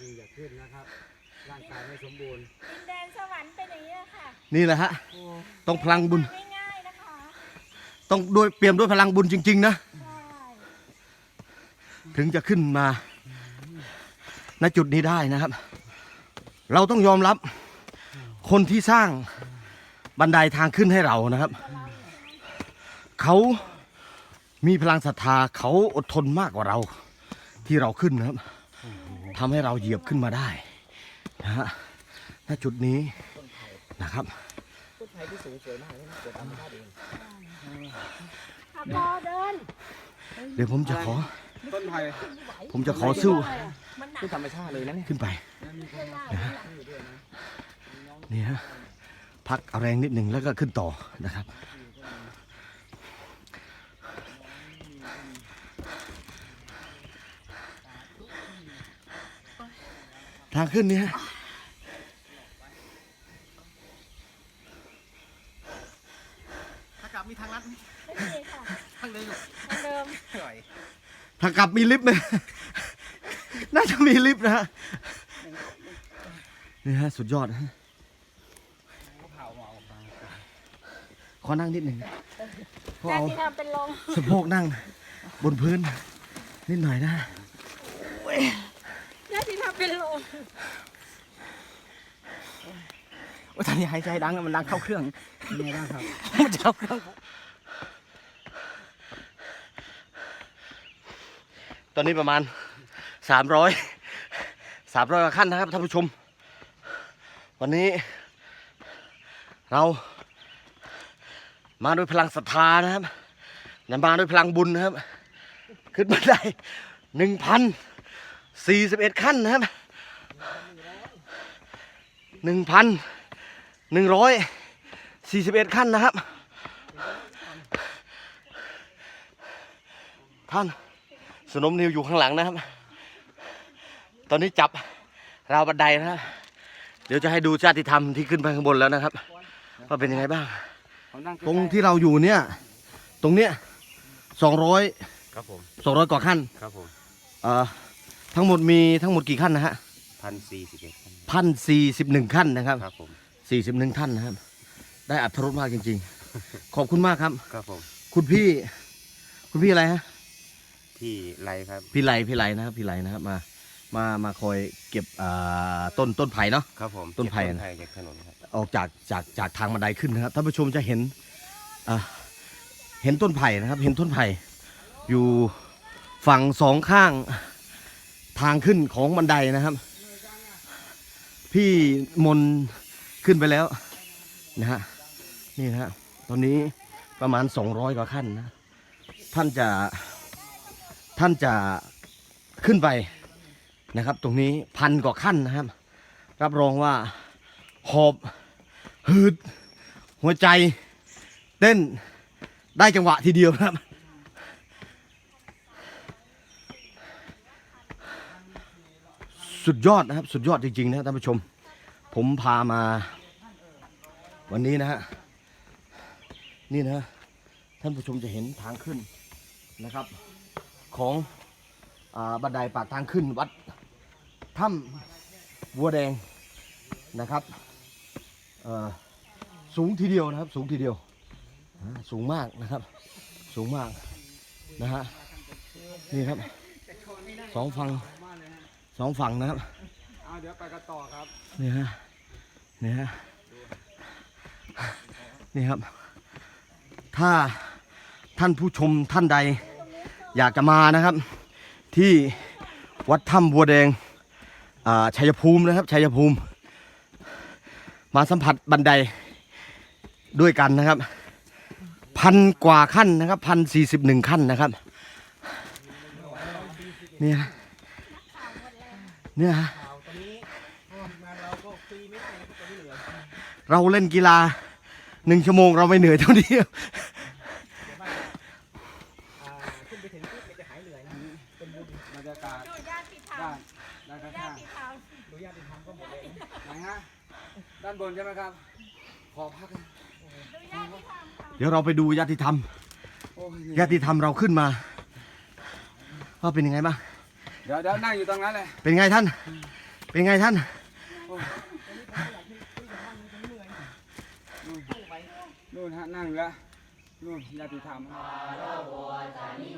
ยิ่งจะขึ้นนะครับ ร่างกายไม่สมบูรณ์ ดินแดนสวรรค์เป็นอย่างนี้แหละค่ะนี่แหละฮะ โอ้ต้องพลังบุญ ง่ายๆนะคะต้องด้วยเปี่ยมด้วยพลังบุญจริง ๆ นะ ใช่ถึงจะขึ้นมา ณจุดนี้ได้นะครับ เราต้องยอมรับคนที่สร้างบันไดทางขึ้นให้เรานะครับ เขามีพลังศรัทธาเขาอดทนมากกว่าเรา ที่เราขึ้นนะครับ ทำให้เราเหยียบขึ้นมาได้นะฮะณจุดนี้นะครับต้นไผ่ที่สูงสวยมากเลยนะเกิดธรรมชาติเองขับรอเดินเดี๋ยวผมจะขอ ต้นไผ่ผมจะขอสู้มันหนักที่ธรรมชาติเลยนะเนี่ยขึ้นไปขึ้นได้นี่ฮะพักเอาแรงนิดหนึ่งแล้วก็ขึ้นต่อนะครับางขึ้นเนี่ยถ้ากลับมีทางลัดไหมไม่มีค่ะทางเดินเหมือนเดิมหน่อยถ้ากลับมีลิฟต์ไหม น่าจะมีลิฟต์นะฮะนี่ฮะสุดยอดฮะเผาเอาไปขอนั่งนิดหนึ่งเขาการเอาที่ทำเป็นลมสะโพกนั่งบนพื้น นิดหน่อยนะการที่ทำ เป็นลมโอ้ตอนนี้หายใจดังอะมันดังเข้าเครื่องยังไงบ้างครับมันจะเข้าเครื่อง ตอนนี้ประมาณสามร้อยสามร้อยขั้นนะครับท่านผู้ชม วันนี้ เรามาด้วยพลังศรัทธานะครับและมาด้วยพลังบุญนะครับ ขึ้นมาได้หนึ่งพัน สี่สิบเอ็ดขั้นนะครับหนึ่งพันหนึ่งร้อยสี่สิบเอ็ดขั้นนะครับ ท่านสนมนิวอยู่ข้างหลังนะครับ ตอนนี้จับราวบันไดนะครับเดี๋ยวจะให้ดูชาติธรรมที่ขึ้นไปข้างบนแล้วนะครับว่าเป็นยังไงบ้างผมนั่งตรงที่เราอยู่เนี่ย ตรงเนี้ยสองร้อยครับผมสองร้อยกว่าขั้นครับผมเอ่อ ทั้งหมดมีทั้งหมดกี่ขั้นนะฮะพันสี่สิบเอ็ดพันสี่สิบหนึ่งขั้นนะครับครับผมสี่สิบหนึ่งท่านนะครับ ได้อัตรสมากจริง ๆ ขอบคุณมากครับ ครับผม คุณพี่ คุณพี่อะไรฮะที่ไรครับ พี่ไลพี่ไลนะครับ พี่ไลนะครับ มา มา มาคอยเก็บอ่าต้นต้นไผ่เนาะ ครับผมต้นไผ่เก็บนะไผ่จากถนนครับ ออกจากจากจากทางบันไดขึ้นนะครับท่านผู้ชมจะเห็นอ่าเห็นต้นไผ่นะครับ เห็นต้นไผ่อยู่ฝั่งสองข้าง ทางขึ้นของบันไดนะครับ พี่มนขึ้นไปแล้วนะฮะนี่นะฮะตอนนี้ประมาณ 200 กว่าขั้นนะ ท่านจะท่านจะขึ้นไปนะครับ ตรงนี้พันกว่าขั้นนะครับ รับรองว่าหอบหืดหัวใจเต้นได้จังหวะทีเดียวครับ สุดยอดนะครับ สุดยอดจริงๆนะท่านผู้ชม ผมพามา วันนี้นะฮะนี่นะท่านผู้ชมจะเห็นทางขึ้นนะครับ ของอบันไดปากทางขึ้นวัดถ้ำบัวแดงนะครับสูงทีเดียวนะครับ สูงทีเดียวสูงมากนะครับ สูงมากนะฮะนี่ครับสองฝั่ง สองฝั่งนะครับเอาเดี๋ยวไปกันต่อครับนี่ฮะนี่ฮะนี่ครับ ถ้าท่านผู้ชมท่านใด อยากจะมานะครับ ที่วัดถ้ำบัวแดงอ่าชัยภูมินะครับชัยภูมิ มาสัมผัสบันไดด้วยกันนะครับพันกว่าขั้นนะครับพันสี่สิบหนึ่งขั้นนะครับเนี่ย เนี่ยฮะเราเล่นกีฬาหนึ่งชั่วโมงเราไม่เหนื่อยเท่านี้ขึ้นไปถึงปุ๊บจะหายเหนื่อยนะเป็นบุญบรรยากาศดูญาติธรรด้ามนด้านญาข้างติธรรมๆดูญาติธรรมก็หมดเลยไหนฮะด้านบนใช่ไหมครับ ขอพักนะดูญาติธรรมค่ะเดี๋ยวเราไปดูญาติธรรมโอ้ยญาติธรรมเราขึ้นมาว่าเป็นยังไงบ้าง เดี๋ยวเดี๋ยวนั่งอยู่ตรงนั้นเลยเป็นไงท่าน เป็นไงท่าน นู่นฮะนั่งอยู่แล้วนู่นญาติธรรมนี่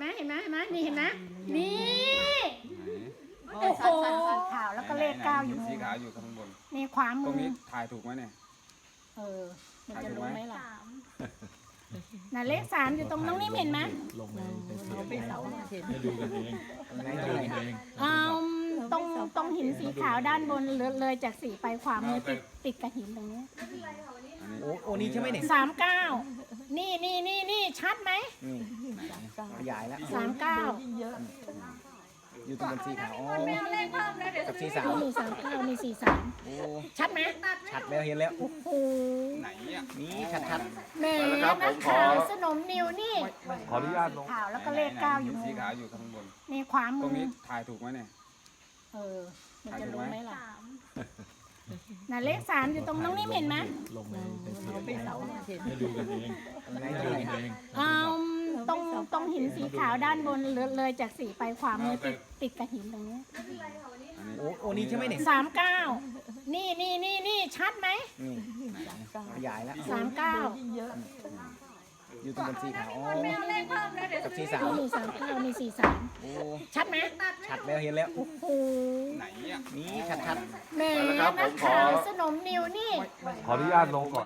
ไหมเห็นไหมเห็นไหมนี่เห็นนะนี่ โอ้โห สีขาวแล้วก็เลขเก้าอยู่สีขาวอยู่ข้างบน นี่ขวาตมืรงอนี้ถ่ายถูกไหมเนี่ย เออ มันจะรู้ไหมล่ะน่ะเลขสามอยู่ตรงน้องนิ่มเห็นไหมอืมตรงตรงหินสีขาวด้านบนเลยเลยจากสีไปขวามือติดติดกับหินตรงนี้ โอ้โอ้นี่ใช่ไหมเนี่ยสามเก้านี่นี่นี่นี่ชัดไหมนี่ขยายแล้วสามเก้าอยู่ตรงบนสีขาวอ๋อเลขเพิ่มแล้วเดี๋ยวกับสีสามนี่สามเก้านี่สี่สามโอ้ชัดไหมชัดแล้วเห็นแล้วโอ้โหไหนเนี่ยนี่ชัดชัดแหม่นักข่าวสนมนิวนี่ขออนุญาตลงขาวแล้วก็เลขเก้าอยู่สีขาวอยู่ข้างบนนี่ขวาตมืรงอนี้ถ่ายถูกไหมเนี่ยเออมันจะรู้ไหมล่ะ น่ะเลขสามอยู่ตรงน้องนิ่มเห็นไหมไหนตรงไหนอืมตรงตรงหินสีขาวด้านบนเลยเลยจากสีไปขวามือติดติดกับหินตรงนี้โอ้โอ้นี่ใช่ไหมเนี่ยสามเก้านี่นี่นี่นี่ชัดไหมนี่ขยายแล้วสามเก้า อยู่ตรงบนสีขาวอ๋อเลขเพิ่มแล้วเดี๋ยวกับสีสามนี่สามเก้านี่สี่สามโอ้ชัดไหมชัดแล้วเห็นแล้วโอ้โหไหนเนี่ยนี่ชัดชัดแหม่นักข่าวสนมนิวนี่ ขออนุญาตลงก่อน